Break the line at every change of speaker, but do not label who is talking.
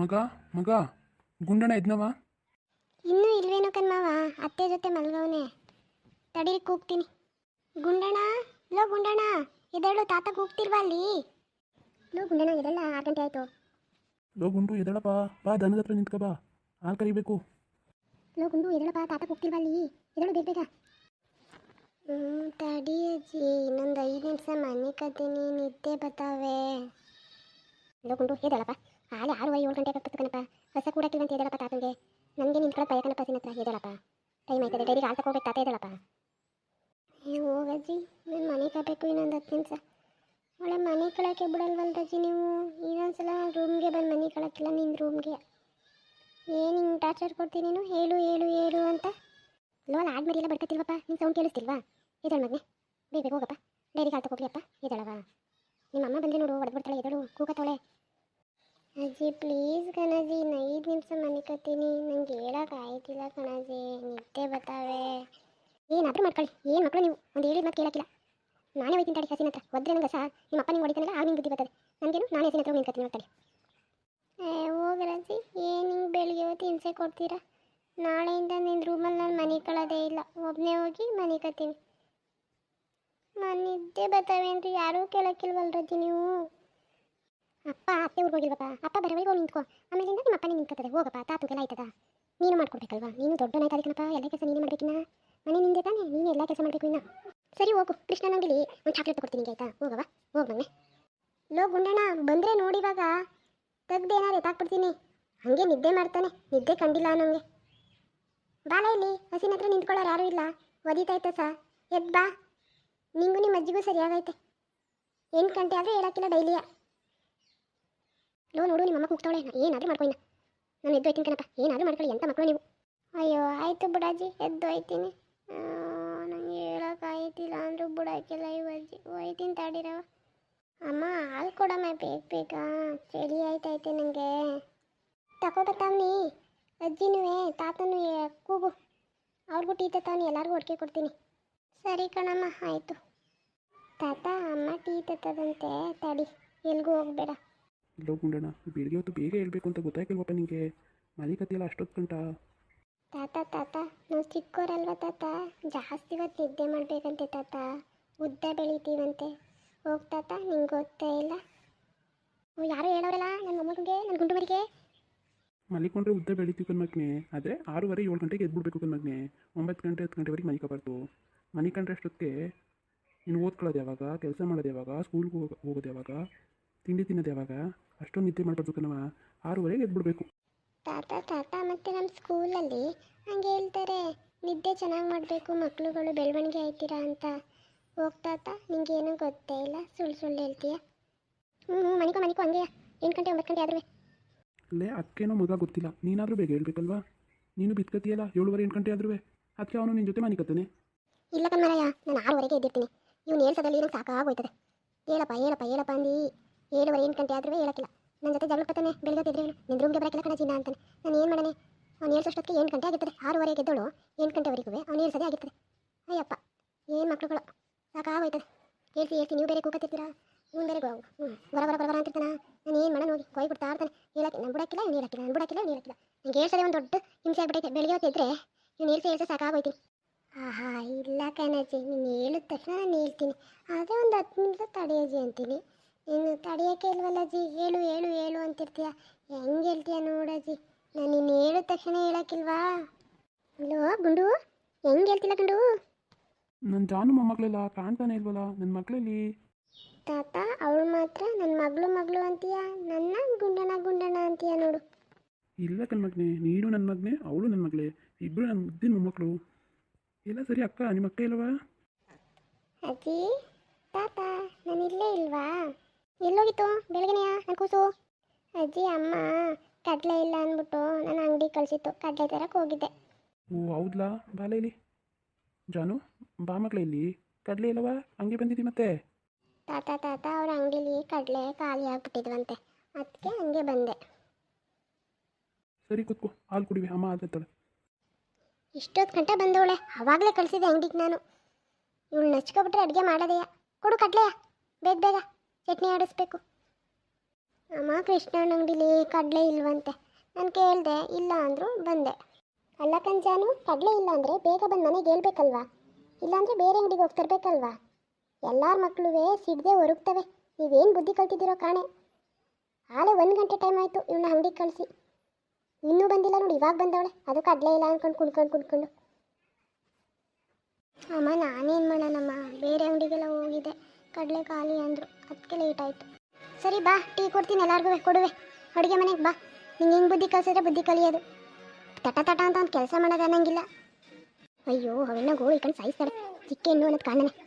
ಮಗ ಮಗ ಗುಂಡಣ್ಣ ಇದ್ನವ?
ಇನ್ನೂ ಇಲ್ವೇನೋ ಕಣ್ಮಾವ ಅತ್ತೆ ಜೊತೆ ಮಲ್ಗವನೆ. ತಡೀರಿ ಕೂಗ್ತೀನಿ. ಗುಂಡಣ್ಣ ಲೋ ಗುಂಡಣ್ಣ ಎದಳು ತಾತ ಕೂಗ್ತಿಲ್ವಾ ಅಲ್ಲಿ? ಲೋ ಗುಂಡಣ ಇದೆಲ್ಲ ಆರು ಗಂಟೆ ಆಯಿತು.
ಲೋ ಗುಂಡು ಎದಳಪ್ಪ ಬಾ ದನದ ಹತ್ರ ನಿಂತ್ಕ ಬಾ. ಹಾಲು ಕರಿಬೇಕು.
ಲೋ ಗುಂಡು ಎದಳಪ್ಪ ತಾತ ಕೂಗ್ತಿಲ್ವಾ ಅಲ್ಲಿ? ಎದಳು ಬೇಗ ಬೇಗ. ಹ್ಞೂ ತಡಿ ಅಜ್ಜಿ ಇನ್ನೊಂದು ಐದು ನಿಮಿಷ ಮನೆ ಕತ್ತೀನಿ ನಿದ್ದೆ ಬರ್ತಾವೆ. ಲೋ ಗುಂಡು ಎದಳಪ್ಪ ಹಾಳೆ ಆರು ಏಳು ಗಂಟೆ ಆಗ್ತದೆ ಕಣಪ್ಪ. ಹೊಸ ಕೂಡ ಅಂತ ಹೇಳಪ್ಪ ತಾತನಿಗೆ ನನಗೆ ನಿಂತ್ಕೊಳ್ಳೋ ಭಯ ಕಣಪ್ಪ ಸಿನ ಹತ್ರ ಹೇಳಪ್ಪ ಟೈಮ್ ಆಯ್ತದೆ, ಡೈರಿಗೆ ಹಾಲು ತಗೋಬೇಕು ತಾತ ಎದಳಪ್ಪ ಏ ಹೋಗಜ್ಜಿ ನಾನು ಮನೆ ಕಾಬೇಕು ಇನ್ನೊಂದು ಹತ್ತು ನಿಮಿಷ. ಒಳ್ಳೆ ಮನೆ ಕಳಕ್ಕೆ ಬಿಡಲ್ವಲ್ಲ ರಜಿ ನೀವು? ಇನ್ನೊಂದ್ಸಲ ರೂಮ್ಗೆ ಬಂದು ಮನೆ ಕಳಕ್ಕಿಲ್ಲ ನಿನ್ನ ರೂಮ್ಗೆ ಏನು ಹಿಂಗೆ ಟಾರ್ಚರ್ ಕೊಡ್ತೀನಿ ನೀನು? ಹೇಳು ಹೇಳು ಹೇಳು ಅಂತ. ಲೋಲ್ ಆಡ್ ಎಲ್ಲ ಬಡ್ಕತ್ತಿಲ್ವಪ್ಪ ನಿನ್ನ ಸೌಂಡ್ ಕೇಳಿಸ್ತಿಲ್ವಾ? ಎದಳು ಮಗನೆ. ಬೇಗ ಹೋಗಪ್ಪ. ಡೈರಿಗೆ ಹಾಲು ತಗೋಗ್ಲಿಯಪ್ಪ ಎದಳವ ನಿಮ್ಮ ಅಮ್ಮ ಬಂದರೆ ನೋಡು ಹೊಡೆದ್ಬಿಡ್ತಾಳೆ ಎದಳು ಕೂಗತ್ತವಳೆ ಅಜ್ಜಿ ಪ್ಲೀಸ್ ಕಣಜಿ ಇನ್ನು ಐದು ನಿಮಿಷ ಮನೆ ಕತ್ತೀನಿ ನಂಗೆ ಹೇಳಕ್ಕೆ ಆಯ್ತಿಲ್ಲ ಕಣಜಿ ನಿದ್ದೆ ಬರ್ತಾವೆ. ಏನಾದರೂ ಮಾಡ್ಕೊಳ್ಳಿ? ಏನು ಮಕ್ಕಳು ನೀವು? ಒಂದು ಹೇಳಿದ ಮತ್ತೆ ಕೇಳಕ್ಕಿಲ್ಲ. ನಾನೇ ಹೋಯ್ತೀನಿ ತಡಿ ಹಸಿನ ಹತ್ರ. ಒದ್ರೆ ನಂಗೆ ಸಹ ನಿಮ್ಮ ಅಪ್ಪ ನಿಂಗೆ ಹೊಡಿತಾನಲ್ಲ ಆಗ ನಿಂಗೆ ಬುದ್ಧಿ ಬರ್ತದೆ. ನನಗೇನು? ನಾನೇ ಹಸಿನ ಹತ್ರ ಅಂತ ನೋಡ್ತಾಳೆ ಏ ಹೋಗ್ರಜ್ಜಿ ಏನು ಹಿಂಗೆ ಬೆಳಿಗ್ಗೆ ಹೊತ್ತು ಹಿಂಸೆ ಕೊಡ್ತೀರಾ? ನಾಳೆಯಿಂದ ನಿನ್ನ ರೂಮಲ್ಲಿ ನಾನು ಮನೆ ಕಳೋದೇ ಇಲ್ಲ. ಒಬ್ಬನೇ ಹೋಗಿ ಮನೆ ಕತ್ತೀನಿ ನಾನು ನಿದ್ದೆ ಬರ್ತಾವೆ ಅಂತ ಯಾರೂ ಕೇಳಕ್ಕಿಲ್ವಲ್ಲ ರಜಿ ನೀವು? ಅಪ್ಪ, ಅತ್ತೆ ಊರಿಗೆ ಹೋಗಿಲ್ವಪ್ಪ? ಅಪ್ಪ ಬರೋವರೆಗೆ ಹೋಗಿ ನಿಂತ್ಕೊ. ಆಮೇಲಿಂದ ನಿಮ್ಮ ಅಪ್ಪನೇ ನಿಂತ್ಕೊತದೆ. ಹೋಗಪ್ಪ ತಾತುಗೆಲ್ಲ ಆಯ್ತದ? ನೀನು ಮಾಡ್ಕೊಡ್ಬೇಕಲ್ವಾ? ನೀನು ದೊಡ್ಡ ಕಣಪ್ಪ ಎಲ್ಲ ಕೆಲಸ ನೀನು ಮಾಡ್ಬೇಕಿನ್ನ ಮನೆ ನಿಂದೆ ತಾನೆ? ನೀನು ಎಲ್ಲ ಕೆಲಸ ಮಾಡಬೇಕು ಇನ್ನ? ಸರಿ, ಹೋಗು. ಕೃಷ್ಣನಂಗಲಿ ಒಂದು ಚಾಕ್ಲೇಟ್ ನಿಂಗೆ ಆಯ್ತಾ? ಹೋಗವ ಹೋಗ ಮಗನೆ ಲೋ, ಗುಂಡಣ್ಣ, ಬಂದರೆ ನೋಡಿವಾಗ ತೆಗ್ದು ಏನಾರು ಎತ್ತಾಕ್ಬಿಡ್ತೀನಿ. ಹಂಗೆ ನಿದ್ದೆ ಮಾಡ್ತಾನೆ. ನಿದ್ದೆ ಕಂಡಿಲ್ಲ ಅನ್ನೋಂಗೆ. ಬಾಲ ಇಲ್ಲಿ. ಹಸಿನ ಹತ್ರ ನಿಂತ್ಕೊಳ್ಳೋರು ಯಾರೂ ಇಲ್ಲ. ಒದಿತಾಯ್ತ ಸಾ? ಎದ್ ಬಾ. ನಿಂಗೂ ನಿಮ್ಮ ಅಜ್ಜಿಗೂ ಸರಿಯಾಗೈತೆ. ಎಂಟು ಗಂಟೆ ಆದರೆ ಹೇಳಕ್ಕಿಲ್ಲ ಡೈಲಿಯ? ಲೋ ನೋಡು ನಿಮ್ಮ ಅಮ್ಮ ಕೂಗ್ತಾವಳೆ. ಏನಾದರೂ ಮಾಡ್ಕೊಯ್ನ ನಾನು ಎದ್ದು ಹೋಯ್ತೀನಿ ಕಣಪ್ಪ. ಏನಾದರೂ ಮಾಡ್ಕೊಳ್ಳಿ, ಎಂತ ಮಕ್ಕಳು ನೀವು? ಅಯ್ಯೋ, ಆಯಿತು ಬುಡಾಜಿ, ಎದ್ದು ಹೋಯ್ತೀನಿ. ನಂಗೆ ಹೇಳೋಕ್ಕಾಯ್ತಿಲ್ಲ ಅಂದರೂ ಬುಡಾಕಿಲ್ಲ ಇವಜ್ಜಿ ಹೋಯ್ತೀನಿ ತಾಡಿರವ ಅಮ್ಮ, ಹಾಲು ಕೊಡಮ್ಮ, ಬೇಗ ಬೇಗ. ಚಳಿ ಆಯ್ತೈತೆ ನನಗೆ ತಗೋಬತ್ತಾವ್ನಿ ಅಜ್ಜಿನೂ ತಾತನೂ ಕೂಗು. ಅವ್ರಿಗೂ ಟೀ ತತ್ತಾವ್ನಿ, ಎಲ್ಲರಿಗೂ ಒಟ್ಟಿಗೆ ಕೊಡ್ತೀನಿ. ಸರಿ ಕಣಮ್ಮ, ಆಯಿತು. ತಾತ, ಅಮ್ಮ ಟೀ ತತ್ತದಂತೆ, ತಡಿ. ಎಲ್ಗೂ ಹೋಗ್ಬೇಡ.
ಲೋ ಗುಂಡಣ್ಣ ಬೆಳಿಗ್ಗೆ ಹೊತ್ತು ಬೇಗ ಹೇಳಬೇಕು ಅಂತ ಗೊತ್ತಾಗಿಲ್ವಪ್ಪ ನಿಮಗೆ ಮನೆ ಕತ್ತಿಯಲ್ಲ ಅಷ್ಟೊತ್ತು ಗಂಟ.
ತಾತ ತಾತ ನಾವು ಸಿಕ್ಕೋರಲ್ವ ತಾತ? ಜಾಸ್ತಿ ಹೊತ್ತು ನಿದ್ದೆ ಮಾಡಬೇಕಂತೆ ತಾತ. ಉದ್ದ ಬೆಳಿತೀವಂತೆ. ಹೋಗ್ ತಾತ ನಿಂಗೆ ಗೊತ್ತೇ ಇಲ್ಲ. ಓ, ಯಾರು ಹೇಳೋರಲ್ಲ? ನನ್ನ ಮೊಮ್ಮಗನಿಗೆ ನನ್ನ ಗುಂಡುಮರಿಗೆ?
ಮಲಿಕೊಂಡ್ರೆ ಉದ್ದ ಬೆಳಿತೀವಿ ಕಣ್ಮಗ್ನೆ. ಆದರೆ ಆರೂವರೆ ಏಳು ಗಂಟೆಗೆ ಎದ್ಬಿಡ್ಬೇಕು ಕಣ್ಮಗ್ನೆ. ಒಂಬತ್ತು ಗಂಟೆ ಹತ್ತು ಗಂಟೆವರೆಗೆ ಮಲಿಕಬಾರ್ದು ಮನೆ ಕಂಡ್ರೆ ಅಷ್ಟೊತ್ತಿಗೆ ನೀನು ಓದ್ಕೊಳ್ಳೋದು ಯಾವಾಗ? ಕೆಲಸ ಮಾಡೋದು ಯಾವಾಗ? ಸ್ಕೂಲ್ಗೆ ಹೋಗ ಹೋಗೋದು ಯಾವಾಗ? ತಿಂಡಿ ತಿನ್ನೋದು ಯಾವಾಗ? ಅಷ್ಟೊಂದು ನಿದ್ದೆ ಮಾಡ್ಬಾರ್ದು ಕಣವ ಆರೂವರೆಗೆ ಎದ್ಬಿಡ್ಬೇಕು.
ತಾತ ತಾತ ಮತ್ತೆ ನಮ್ಮ ಸ್ಕೂಲಲ್ಲಿ ಹಂಗೆ ಹೇಳ್ತಾರೆ. ನಿದ್ದೆ ಚೆನ್ನಾಗಿ ಮಾಡಬೇಕು ಮಕ್ಕಳುಗಳು ಬೆಳವಣಿಗೆ ಆಯ್ತೀರಾ ಅಂತ. ಹೋಗ್ತಾತ ತಾತ ಏನೂ ಗೊತ್ತೇ ಇಲ್ಲ. ಸುಳ್ಳು ಸುಳ್ಳು ಹೇಳ್ತೀಯ. ಹ್ಞೂ ಹ್ಞೂ ಮನಿಕೋ ಮನಿಕೋ ಹಂಗೆ ಎಂಟು ಗಂಟೆ ಒಂಬತ್ತು ಗಂಟೆ ಆದ್ರೂ
ಅಲ್ಲೇ ಅದಕ್ಕೇನೋ ಮಗ ಗೊತ್ತಿಲ್ಲ. ನೀನಾದರೂ ಬೇಗ ಹೇಳ್ಬೇಕಲ್ವಾ? ನೀನು ಬಿತ್ಕತಿಯಲ್ಲ ಏಳುವರೆ ಎಂಟು ಗಂಟೆ ಆದ್ರೂ ಅದಕ್ಕೆ ಅವನು ನಿನ್ನ ಜೊತೆ ಮನಿಕತ್ತಾನೆ.
ಇಲ್ಲ ಕಣ್ಮರಯ್ಯ ನಾನು ಆರೂವರೆಗೆ ಎದ್ದಿರ್ತೀನಿ ಇವ್ನು ಹೇಳ್ಸೋದಲ್ಲಿ ನಂಗೆ ಸಾಕಾಗೋಯ್ತದೆ. ಹೇಳಪ್ಪ ಹೇಳಪ್ಪ ಹೇಳಪ್ಪ ಅಂದು. ಏಳುವರೆ ಎಂಟು ಗಂಟೆ ಆದ್ರೂ ಹೇಳಕ್ಕಿಲ್ಲ. ನನ್ನ ಜೊತೆ ಜಗಳ ಬರ್ತಾನೆ ಬೆಳಗ್ಗೆ ಎದ್ರೆ ನಿನ್ನ ರೂಮ್ಗೆ ಬರಕ್ಕಿಲ್ಲ ಕಣ ಚಿನ್ನ ಅಂತಾನೆ. ನಾನು ಏನು ಮಾಡನೆ? ಅವ್ನು ಹೇಳ್ಸೋಷ್ಟೊತ್ತಿಗೆ ಎಂಟು ಗಂಟೆ ಆಗಿರ್ತದೆ. ಆರೂವರೆಗೆ ಎದ್ದೋಳು ಎಂಟು ಗಂಟೆವರೆಗೂ ಅವ್ನು ಹೇಳ್ಸೋದೇ ಆಗಿರ್ತದೆ. ಅಯ್ಯಪ್ಪ, ಏನು ಮಕ್ಕಳುಗಳು ಸಾಕಾಗೋಯ್ತದೆ. ಹೇಳ್ತಿ ಹೇಳ್ತಿ, ನೀವು ಬೇರೆ ಕೂಕತ್ತಿರ್ತೀರಾ? ಇವ್ನು ಬೇರೆ ಹ್ಞೂ ಬರ ಬರ ಬರ ಬರ ಅಂತಿರ್ತಾನ? ನಾನು ಏನು ಮಾಡೋಣ ಹೋಗಿ, ಕೊಯ್ ಕೊಡ್ತಾ ಇರ್ತಾನೆ. ಹೇಳಕ್ಕೆ, ನಾನು ಬಿಡಕ್ಕಿಲ್ಲ ಇವ್ನು ಹೇಳಕ್ಕಿಲ್ಲ, ನಾನು ಬಿಡಕ್ಕಿಲ್ಲ ಇವ್ನು ಹೇಳಕ್ಕಿಲ್ಲ. ನಂಗೆ ಹೇಳ್ಸೋದೇ ಒಂದು ದೊಡ್ಡ ಹಿಂಸೆ ಆಗ್ಬಿಟ್ಟೈತೆ ಬೆಳಗ್ಗೆ ಹೊತ್ತು ಎದ್ರೆ ಇವ್ನು ಹೇಳ್ಸಿ ಹೇಳ್ಸೋ ಸಾಕಾಗೋಯ್ತೀನಿ. ಆಹಾ, ಇಲ್ಲ ಕಣಜಿ ನೀನು ಹೇಳಿದ ತಕ್ಷಣ ನಾನು ಹೇಳ್ತೀನಿ. ಅದೇ ಒಂದು ಹತ್ತು ನಿಮಿಷ ತಡೆಯಜ್ಜಿ ಅಂತೀನಿ. ನೀನು ತಡೆಯೋಕ್ಕೆ ಇಲ್ವಲ್ಲ ಅಜ್ಜಿ? ಹೇಳು ಹೇಳು ಹೇಳು ಅಂತಿರ್ತೀಯ. ಹೆಂಗೆ ಹೇಳ್ತೀಯ ನೋಡಜ್ಜಿ ನಾನು ನೀನು ಹೇಳಿದ ತಕ್ಷಣ ಹೇಳಕ್ಕಿಲ್ವಾ? ಹಲೋ ಗುಂಡು ಹೆಂಗೆ ಹೇಳ್ತಿಲ್ಲ ಗುಂಡು?
ನನ್ನ ಜಾನು ಮೊಮ್ಮಕ್ಕಳೆಲ್ಲ ಕಾಣ್ತಾನೆ ಇಲ್ವಲ್ಲ ನನ್ನ ಮಕ್ಕಳಲ್ಲಿ
ತಾತ ಅವಳು ಮಾತ್ರ ನನ್ನ ಮಗಳು ಮಗಳು ಅಂತೀಯ? ನನ್ನ ಗುಂಡಣ ಗುಂಡಣ ಅಂತೀಯ ನೋಡು.
ಇಲ್ಲ ಕಣ್ಮಗ್ನೆ ನೀನು ನನ್ನ ಮಗನೇ ಅವಳು ನನ್ನ ಮಗಳೇ ಇಬ್ಬರು ನನ್ನ ಮುದ್ದಿನ ಮೊಮ್ಮಕ್ಕಳು ಎಲ್ಲ ಸರಿ ಅಕ್ಕ ನಿಮ್ಮ ಅಕ್ಕ ಇಲ್ಲವಾ
ಅಜ್ಜಿ ತಾತ ನಾನು ಇಲ್ಲೇ ಇಲ್ವಾ? ಎಲ್ಲೋಗಿತ್ತು ಬೆಳಗ್ಗೆನೆಯ ನನ್ನ ಕೂಸು? ಅಜ್ಜಿ ಅಮ್ಮ ಕಡಲೆ ಇಲ್ಲ ಅಂದ್ಬಿಟ್ಟು ನಾನು ಅಂಗಡಿ ಕಳಿಸಿತ್ತು ಕಡಲೆ ತರಕ್ಕೆ ಹೋಗಿದ್ದೆ.
ಓ ಹೌದ್ಲಾ? ಬಾಲ ಇಲ್ಲಿ. ಜಾನು ಬಾ ಮಕ್ಕಳೇ ಇಲ್ಲಿ. ಕಡಲೆ ಇಲ್ಲವಾ? ಹಂಗೆ ಬಂದಿದ್ದಿ ಮತ್ತೆ?
ತಾತ ತಾತ ಅವ್ರ ಅಂಗಡಿಲಿ ಕಡಲೆ ಖಾಲಿ ಆಗ್ಬಿಟ್ಟಿದ್ವಂತೆ. ಅದಕ್ಕೆ ಹಂಗೆ ಬಂದೆ.
ಸರಿ ಕೂತ್ಕೋ ಹಾಲು ಕುಡಿವಿ ಅಮ್ಮ ಆದತ್ತಳೆ
ಇಷ್ಟೊತ್ತು ಗಂಟೆ ಬಂದವಳೆ ಅವಾಗಲೇ ಕಳಿಸಿದೆ ಅಂಗಡಿಗೆ ನಾನು. ಇವಳು ನಚ್ಕೊಬಿಟ್ರೆ ಅಡುಗೆ ಮಾಡೋದೆಯಾ? ಕೊಡು ಕಡಲೆಯ ಬೇಗ ಬೇಗ. ಚಟ್ನಿ ಆಡಿಸ್ಬೇಕು. ಅಮ್ಮ ಕೃಷ್ಣನ ಅಂಗಡಿಲಿ ಕಡಲೆ ಇಲ್ವಂತೆ. ನಾನು ಕೇಳಿದೆ, ಇಲ್ಲ ಅಂದರು ಬಂದೆ. ಅಲ್ಲ ಕಂಜಾನು, ಕಡಲೆ ಇಲ್ಲ ಅಂದರೆ ಬೇಗ ಬಂದು ಮನೆಗೆ ಹೇಳ್ಬೇಕಲ್ವಾ? ಇಲ್ಲಾಂದರೆ ಬೇರೆ ಅಂಗಡಿಗೆ ಹೋಗಿ ತರಬೇಕಲ್ವಾ? ಎಲ್ಲರ ಮಕ್ಕಳುವೇ ಸಿಡ್ದೆ ಹೊರಗ್ತವೆ ನೀವೇನು ಬುದ್ಧಿ ಕಲ್ತಿದ್ದೀರೋ ಕಾಣೆ. ಆಳೆ ಒಂದು ಗಂಟೆ ಟೈಮ್ ಆಯಿತು ಇವನ್ನ ಅಂಗಡಿಗೆ ಕಳಿಸಿ. ಇನ್ನೂ ಬಂದಿಲ್ಲ ನೋಡಿ, ಇವಾಗ ಬಂದವಳೆ. ಅದು ಕಡಲೆ ಇಲ್ಲ ಅಂದ್ಕೊಂಡು ಕುಣ್ಕೊಂಡು ಕುಣ್ಕೊಂಡು. ಅಮ್ಮ, ನಾನೇನು ಮಾಡೋಣಮ್ಮ? ಬೇರೆ ಅಂಗಡಿಗೆಲ್ಲ ಹೋಗಿದ್ದೆ. ಕಡಲೆ ಖಾಲಿ ಅಂದರು. ಅದಕ್ಕೆ ಲೇಟ್ ಆಯಿತು. ಸರಿ ಬಾ, ಟೀ ಕೊಡ್ತೀನಿ ಎಲ್ಲರಿಗೂ, ಕೊಡುವೆ. ಅಡುಗೆ ಮನೆಗೆ ಬಾ. ನಿಂಗೆ ಹಿಂಗೆ ಬುದ್ಧಿ ಕಲಿಸಿದ್ರೆ ಬುದ್ಧಿ ಕಲಿಯೋದು. ತಟ ತಟ ಅಂತ ಒಂದು ಕೆಲಸ ಮಾಡೋದು ಅನ್ನಂಗಿಲ್ಲ. ಅಯ್ಯೋ ಅವೆಲ್ಲ ಗೋಳು ಇಟ್ಕೊಂಡು ಸಾಯಿಸ್ತಾರೆ ಚಿಕ್ಕ ಹೆಣ್ಣು ಅನ್ನೋದು ಕಾಣನೆ